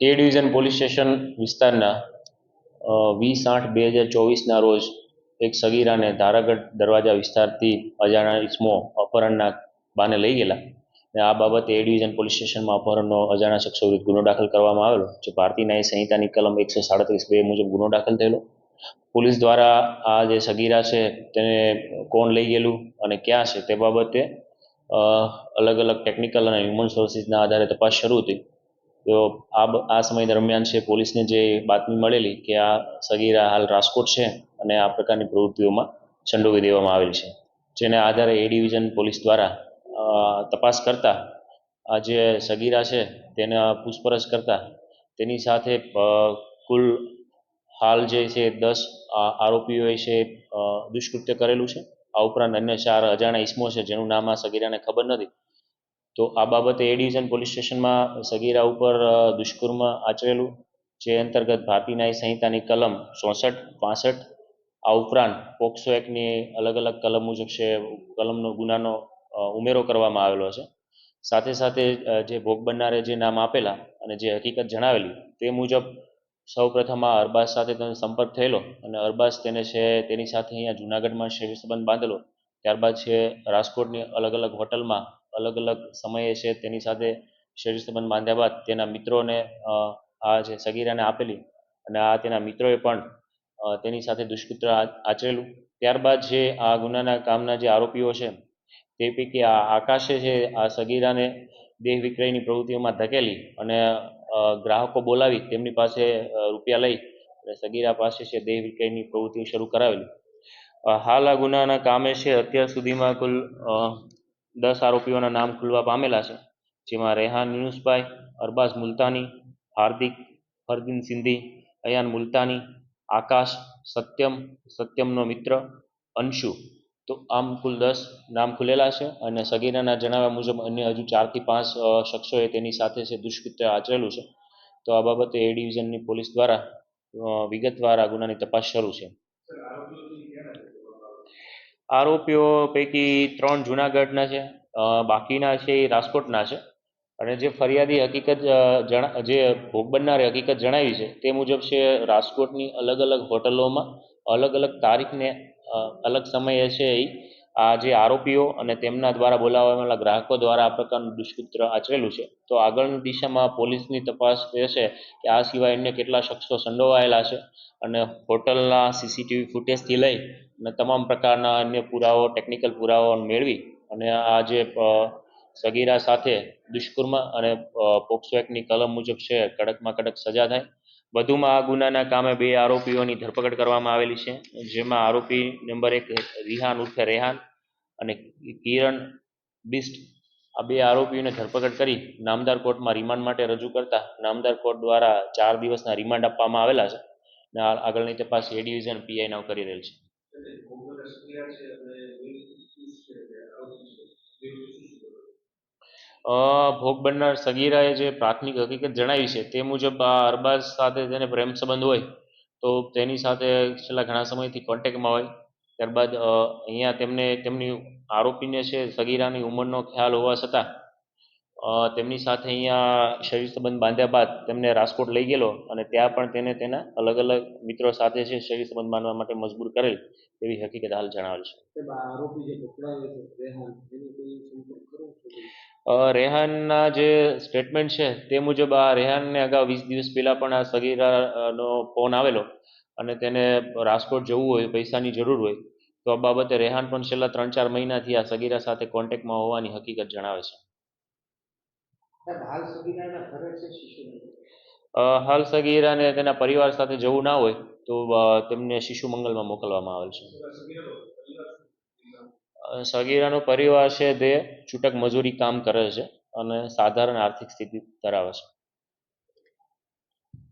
એ division police station વિસ્તારના વીસ આઠ બે હજાર ચોવીસના રોજ એક સગીરાને ધારાગઢ દરવાજા વિસ્તારથી અજાણ્યા ઇસમો અપહરણના બાને લઈ ગયેલા. અને આ બાબતે એ ડિવિઝન પોલીસ સ્ટેશનમાં અપહરણનો અજાણ્યા શખ્સો વિરુદ્ધ ગુનો દાખલ કરવામાં આવેલો, જે ભારતીય ન્યાય સંહિતાની કલમ એકસો સાડત્રીસ બે મુજબ ગુનો દાખલ થયેલો. પોલીસ દ્વારા આ જે સગીરા છે તેને કોણ લઈ ગયેલું અને ક્યાં છે તે બાબતે અલગ અલગ ટેકનિકલ અને હ્યુમન સોર્સિસના આધારે તપાસ શરૂ હતી. તો આ આ સમય દરમિયાન છે પોલીસને જે બાતમી મળેલી કે આ સગીરા હાલ રાજકોટ છે અને આ પ્રકારની પ્રવૃત્તિઓમાં સંડોવી દેવામાં આવેલ છે. જેના આધારે એ ડિવિઝન પોલીસ દ્વારા તપાસ કરતા આ જે સગીરા છે તેના પૂછપરછ કરતા તેની સાથે કુલ હાલ જે છે દસ આરોપીઓએ છે દુષ્કૃત્ય કરેલું છે. આ ઉપરાંત અન્ય ચાર અજાણ્યા ઇસમો છે જેનું નામ આ સગીરાને ખબર નથી. તો આ બાબતે એ ડિવિઝન પોલીસ સ્ટેશનમાં સગીરા ઉપર દુષ્કર્મ આચરેલું, જે અંતર્ગત ભારતીય ન્યાય સંહિતાની કલમ ચોસઠ, પાસઠ, આ ઉપરાંત પોક્સો એક્ટની અલગ અલગ કલમ મુજબ છે, કલમનો ગુનાનો ઉમેરો કરવામાં આવેલો છે. સાથે સાથે જે ભોગ બનનારે જે નામ આપેલા અને જે હકીકત જણાવેલી, તે મુજબ સૌ પ્રથમ આ અરબાઝ સાથે તેનો સંપર્ક થયેલો અને અરબાઝ તેને છે, તેની સાથે અહીંયા જુનાગઢમાં છે સંબંધ બાંધેલો. ત્યારબાદ છે, રાજકોટની અલગ અલગ હોટલમાં અલગ અલગ સમયે છે તેની સાથે શરીર સંબંધ બાંધ્યા બાદ તેના મિત્રોને આ જે સગીરાને આપેલી અને આ તેના મિત્રોએ પણ તેની સાથે દુષ્કૃત્ય આચરેલું. ત્યારબાદ જે આ ગુનાના કામના જે આરોપીઓ છે, તે પૈકી આ આકાશે છે આ સગીરાને દેહ વિક્રયની પ્રવૃત્તિઓમાં ધકેલી અને ગ્રાહકો બોલાવી તેમની પાસે રૂપિયા લઈ અને સગીરા પાસે છે દેહ વિક્રયની પ્રવૃત્તિઓ શરૂ કરાવેલી. હાલ આ ગુનાના કામે છે અત્યાર સુધીમાં કુલ દસ આરોપીઓના નામ ખુલવા પામેલા છે, જેમાં રેહાન યુનુસભાઈ, અરબાઝ મુલતાની, હાર્દિક, ફરદીન સિંધી, અયાન મુલતાની, આકાશ, સત્યમ, સત્યમનો મિત્ર, અંશુ. તો આમ કુલ દસ નામ ખુલેલા છે અને સગીરાના જણાવ્યા મુજબ અન્ય હજુ ચારથી પાંચ શખ્સોએ તેની સાથે છે દુષ્કૃત્ય આચરેલું છે. તો આ બાબતે એ ડિવિઝનની પોલીસ દ્વારા વિગતવાર આ ગુનાની તપાસ શરૂ છે. આરોપીઓ પૈકી ત્રણ જુનાગઢના છે બાકીના છે એ રાજકોટના છે. અને જે ફરિયાદી હકીકત જણા, જે ભોગ બનનારે હકીકત જણાવી છે, તે મુજબ છે રાજકોટની અલગ અલગ હોટલોમાં અલગ અલગ તારીખને અલગ સમયે છે એ આ જે આરોપીઓ અને તેમના દ્વારા બોલાવવામાં ગ્રાહકો દ્વારા આ પ્રકારનું દુષ્કૃત્ય આચરેલું છે, તો આગળની દિશામાં પોલીસની તપાસ રહેશે કે આ સિવાય અન્ય કેટલા શખ્સો સંડોવાયેલા છે અને હોટલના સીસીટીવી ફૂટેજથી લઈ અને તમામ પ્રકારના અન્ય પુરાવો ટેકનિકલ પુરાવો મેળવી અને આ જે સગીરા સાથે દુષ્કર્મ અને પોક્સો એક્ટની કલમ મુજબ છે, કડકમાં કડક સજા થાય. વધુમાં આ ગુનાના કામે બે આરોપીઓની ધરપકડ કરવામાં આવેલી છે. જેમાં આરોપી નંબર એક રિહાન ઉર્ફે રેહાન અને કિરણ બિસ્ટ. આ બે આરોપીઓને ધરપકડ કરી નામદાર કોર્ટમાં રિમાન્ડ માટે રજૂ કરતા નામદાર કોર્ટ દ્વારા ચાર દિવસના રિમાન્ડ આપવામાં આવેલા છે અને આગળની તપાસ એ ડિવિઝન પીઆઈ નાવ કરી રહેલ છે. ભોગ બનનાર સગીરાએ જે પ્રાથમિક હકીકત જણાવી છે તે મુજબ આ અરબાઝ સાથે તેને પ્રેમ સંબંધ હોય, તો તેની સાથે છેલ્લા ઘણા સમયથી કોન્ટેક્ટમાં હોય. ત્યારબાદ અહીંયા તેમને, તેમની આરોપીને છે સગીરાની ઉંમરનો ખ્યાલ હોવા છતાં તેમની સાથે અહીંયા શરીર સંબંધ બાંધ્યા બાદ તેમને રાજકોટ લઈ ગયેલો અને ત્યાં પણ તેને તેના અલગ અલગ મિત્રો સાથે છે શરીર સંબંધ બાંધવા માટે મજબૂર કરેલ એવી હકીકત હાલ જણાવેલ છે. રેહાનના જે સ્ટેટમેન્ટ છે તે મુજબ આ રેહાનને અગાઉ વીસ દિવસ પહેલાં પણ આ સગીરાનો ફોન આવેલો અને તેને રાજકોટ જવું હોય પૈસાની જરૂર હોય તો આ બાબતે રેહાન પણ છેલ્લા ત્રણ ચાર મહિનાથી આ સગીરા સાથે કોન્ટેક્ટમાં હોવાની હકીકત જણાવે છે. હાલ સગીરાના ઘરે છે શિશુને અ, હાલ સગીરાને તેના પરિવાર સાથે જવું ના હોય તો તેમને શિશુ મંગલમાં મોકલવામાં આવેલ છે. સગીરાનો પરિવાર છે તે છૂટક મજૂરી કામ કરે છે અને સાધારણ આર્થિક સ્થિતિ ધરાવે છે.